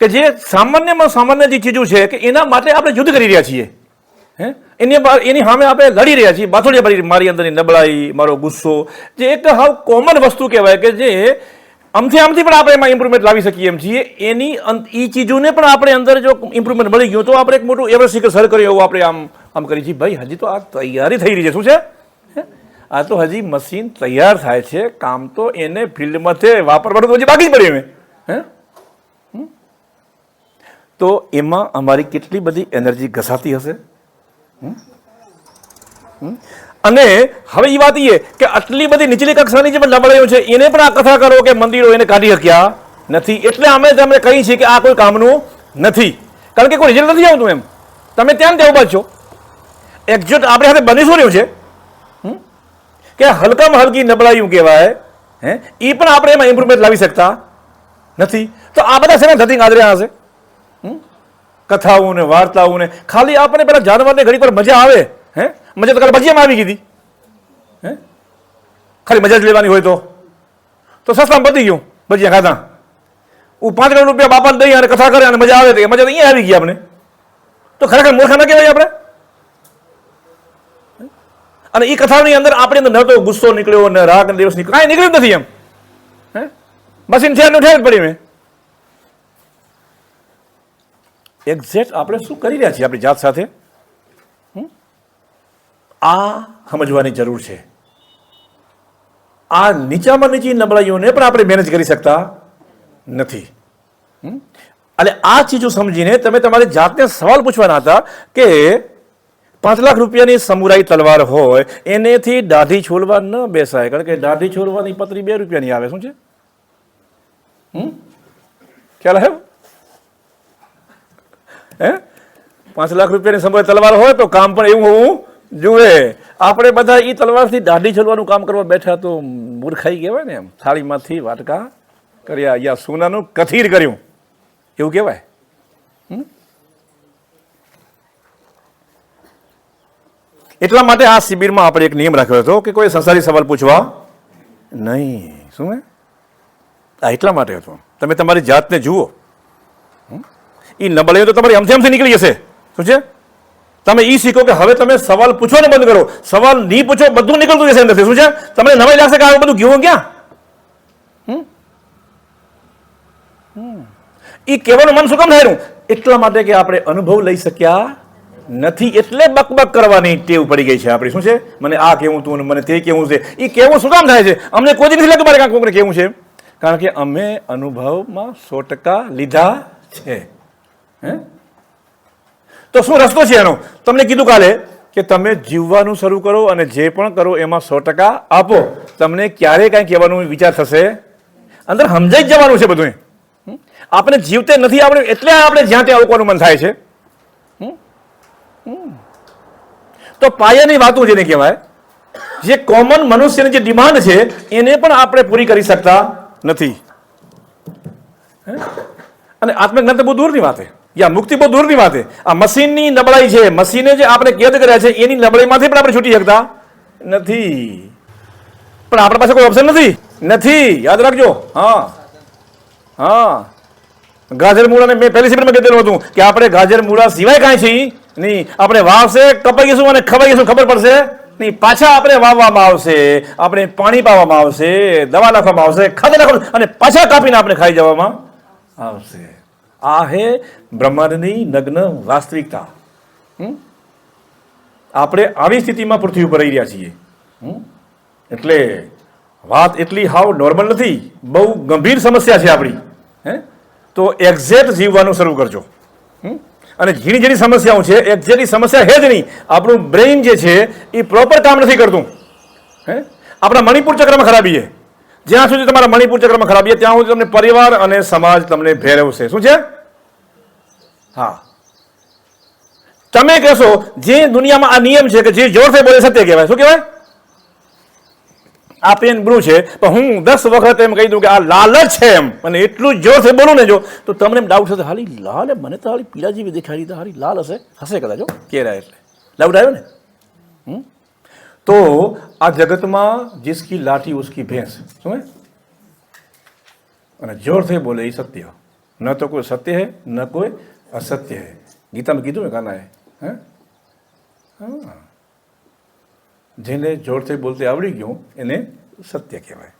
કે જે સામાન્યમાં સામાન્ય જે ચીજો છે કે એના માટે આપણે યુદ્ધ કરી રહ્યા છીએ. હે? એની એની સામે આપણે લડી રહ્યા છીએ. બાથોડિયા મારી અંદરની નબળાઈ, મારો ગુસ્સો. જે એક હાવ કોમન વસ્તુ કહેવાય કે જે આમથી આમથી પણ આપણે એમાં ઇમ્પ્રુવમેન્ટ લાવી શકીએ એમ છીએ. એની એ ચીજોને પણ આપણે અંદર જો ઇમ્પ્રુવમેન્ટ મળી ગયું તો આપણે એક મોટું એવરેસ્ટ શિખર સર કર્યું એવું આપણે આમ આમ કરી છીએ. ભાઈ, હજી તો આ તૈયારી થઈ રહી છે. શું છે? આ તો હજી મશીન તૈયાર થાય છે. કામ તો એને ફિલ્ડમાંથી વાપરવાનું તો હજી બાકી જ પડ્યું હે? તો એમાં અમારી કેટલી બધી એનર્જી ઘસાતી હશે? અને હવે એ વાત એ કે આટલી બધી નીચલી કક્ષાની જે નબળાઈઓ છે, એને પણ આ કથા કરો કે મંદિરો એને કાઢી શક્યા નથી. એટલે અમે તમને કહી છીએ કે આ કોઈ કામનું નથી. કારણ કે કોઈ રિઝલ્ટ નથી આવતું એમ. તમે ત્યાં ત્યાં ઊભા છો. એક્ઝેક્ટ આપણે સાથે બની શું રહ્યું છે? કે હલકામાં હલકી નબળાઈઓ કહેવાય, હે? એ પણ આપણે એમાં ઇમ્પ્રુવમેન્ટ લાવી શકતા નથી. તો આ બધા શેના ધતિંગ આદર્યા હશે? કથાઓ ને વાર્તાઓ ને ખાલી આપણે પેલા જાનવરને ઘડી પર મજા આવે, હે? મજા તો કાલે ભજીયામાં આવી ગઈ હે? ખાલી મજા જ લેવાની હોય તો. તો સસ્તામાં પતી ગયું, ભજીયા ખાધા. હું પાંચ કરોડ રૂપિયા બાપાને દઈ અને કથા કરે અને મજા આવે તો. એ મજા તો અહીંયા આવી ગઈ આપણે. તો ખરેખર મૂર્ખા ના કહેવાય આપણે? અને એ કથાની અંદર આપણી અંદર ન ગુસ્સો નીકળ્યો ને રાગ દિવસ નીકળ્યો. કાંઈ નીકળ્યું નથી એમ. હે? મશીન છે ઠેર જ પડી મેં. એક્ઝેક્ટ આપણે શું કરી રહ્યા છીએ આપણી જાત સાથે? આ સમજવાની જરૂર છે. આ નીચામાં નીચી નબળાઈઓને પણ આપણે મેનેજ કરી શકતા નથી. એટલે આ ચીજો સમજીને તમે તમારી જાતને સવાલ પૂછવાના હતા કે પાંચ લાખ રૂપિયાની સમુરાઈ તલવાર હોય, એનેથી દાઢી છોલવા ન બેસાય. કારણ કે દાઢી છોલવાની પતરી બે રૂપિયાની આવે. શું છે? હમ? ખ્યાલ આવ્યો? હે? પાંચ લાખ રૂપિયાની સમય તલવાર હોય તો કામ પણ એવું હોવું જુએ આપણે બધા એ તલવારથી દાઢી છોલવાનું કામ કરવા બેઠા તો મૂર્ખાઈ કહેવાય ને એમ. થાળીમાંથી વાટકા કર્યા, યા સોનાનું કથીર કર્યું. એવું કહેવાય? હમ? એટલા માટે આ શિબિરમાં આપણે એક નિયમ રાખ્યો હતો કે કોઈ સંસારી સવાલ પૂછવા નહીં. શું આ એટલા માટે હતો. તમે તમારી જાતને જુઓ. એ નબળાઈઓ તો તમારી એમથી એમથી નીકળી જશે. શું છે? તમે એ શીખો કે હવે તમે સવાલ પૂછો ને બંધ કરો. સવાલ નહીં પૂછો, બધું નીકળતું જશે અંદરથી. શું છે? તમને નવાઈ લાગશે કે આ બધું ગયું ક્યાં. એ કહેવાનું મન શું કામ થાય એટલા માટે કે આપણે અનુભવ લઈ શક્યા નથી એટલે બકબક કરવાની ટેવ પડી ગઈ છે આપણી. શું છે? મને આ કેવું તું મને તે કેવું છે. એ કેવું શું કામ થાય છે? અમને કોઈ નથી લાગતું મારે કાંઈ કોકને કેવું છે. કારણ કે અમે અનુભવમાં સો ટકા લીધા છે. હે? તો શું રસ્તો છે એનો? તમને કીધું કાલે કે તમે જીવવાનું શરૂ કરો અને જે પણ કરો એમાં સો ટકા આપો. તમને ક્યારે કાંઈ કહેવાનું વિચાર થશે? અંદર સમજાઈ જ જવાનું છે બધું આપણે જીવતે નથી આપણે, એટલે આપણે જ્યાં ત્યાં આવવાનું મન થાય છે. તો પાયાની વાતો જેને કહેવાય, જે કોમન મનુષ્યની જે ડિમાન્ડ છે, એને પણ આપણે પૂરી કરી શકતા નથી? અને આત્મજ્ઞાન તો બહુ દૂરની વાત છે. યા મુક્તિ બહુ દૂરની વાત. આ મશીનની નબળાઈ છે. મશીને જે આપણે કેદ કર્યા છે, એની નબળાઈમાંથી પણ આપણે છૂટી શકતા નથી. પણ આપણા પાસે કોઈ ઓપ્શન નથી. નથી. યાદ રાખજો. હા. હા. ગાજર મૂળાને મેં પહેલી સિબરમાં કીધેલું હતું કે આપણે ગાજર મૂળા સિવાય કાંઈ છે નહીં. આપણે વાવશે, કપાઈશું અને ખવાઈ જઈશું ખબર પડશે નહીં. પાછા આપણે વાવવામાં આવશે. આપણે પાણી પાવામાં આવશે, દવા નાખવામાં આવશે ખાતર નાખવામાં અને પાછા કાપીને આપણે ખાઈ જવામાં આવશે. આ હે બ્રહ્માંડની નગ્ન વાસ્તવિકતા? આપણે આવી સ્થિતિમાં પૃથ્વી ઉપર રહી રહ્યા છીએ? એટલે વાત એટલી હાવ નોર્મલ નથી, બહુ ગંભીર સમસ્યા છે આપણી. હે? તો એક્ઝેક્ટ જીવવાનું શરૂ કરજો? અને ઝીણી ઝીણી સમસ્યાઓ છે એક્ઝેક્ટ સમસ્યા હે જ નહીં. આપણું બ્રેઇન જે છે, એ પ્રોપર કામ નથી કરતું. હે? આપણા મણિપુર ચક્રમાં ખરાબી છે. જ્યાં સુધી તમારા મણિપુર ચક્રમાં ખરાબી ત્યાં સુધી તમને પરિવાર અને સમાજ તમને ભેરવશે શું છે? હા. તમે કહેશો, જે દુનિયામાં આ નિયમ છે કે જે જોરથી બોલે સત્ય કહેવાય. શું કહેવાય? આ પેન બ્લુ છે, પણ હું દસ વખત એમ કહી દઉં કે આ લાલ જ છે એમ. અને એટલું જ જોરથી બોલું ને જો, તો તમને એમ ડાઉટ થશે, હાલી લાલ, મને તો હાલી પીળા જેવી દેખાડી હાલી લાલ હશે. હશે કદાચ હો, કેરા એટલે. ડાઉટ આવ્યો ને? હમ? તો આ જગતમાં જિસકી લાઠી ઉસકી ભેંસ શું અને જોરથી બોલે એ સત્ય. ન તો કોઈ સત્ય હે ન કોઈ અસત્ય હે. ગીતામાં કીધું ને કાનાએ હે? જેને જોરથી બોલતે આવડી ગયું એને સત્ય કહેવાય.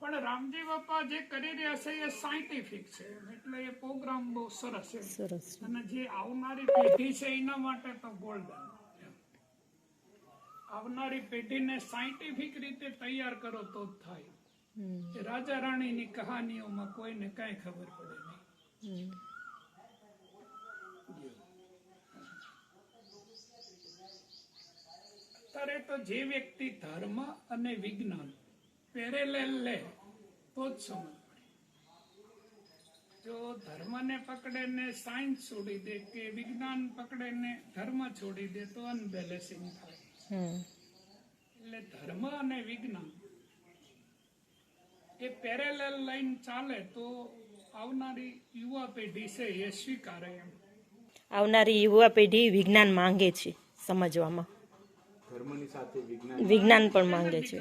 પણ રામજી બાપા જે કરી રહ્યા છે એ સાયન્ટિફિક છે. એટલે એ પ્રોગ્રામ બહુ સરસ છે. અને જે આવનારી પેઢી છે એના માટે તો ગોલ્ડન આવનારી પેઢીને સાયન્ટિફિક રીતે તૈયાર કરો તો જ થાય. રાજા રાણીની કહાનીઓમાં કોઈને કાંઈ ખબર પડે નહીં. અત્યારે તો જે વ્યક્તિ ધર્મ અને વિજ્ઞાન પેરેલેલ લે તો જ સમજ પડે. જો ધર્મને પકડે ને સાયન્સ છોડી દે કે વિજ્ઞાન પકડે ને ધર્મ છોડી દે તો અનબેલેન્સિંગ થાય. એટલે ધર્મ અને વિજ્ઞાન એ પેરેલેલ લાઈન ચાલે તો આવનારી યુવા પેઢી છે એ સ્વીકારે એમ. આવનારી યુવા પેઢી વિજ્ઞાન માંગે છે સમજવામાં. વિજ્ઞાન વિજ્ઞાન પણ માંગે છે.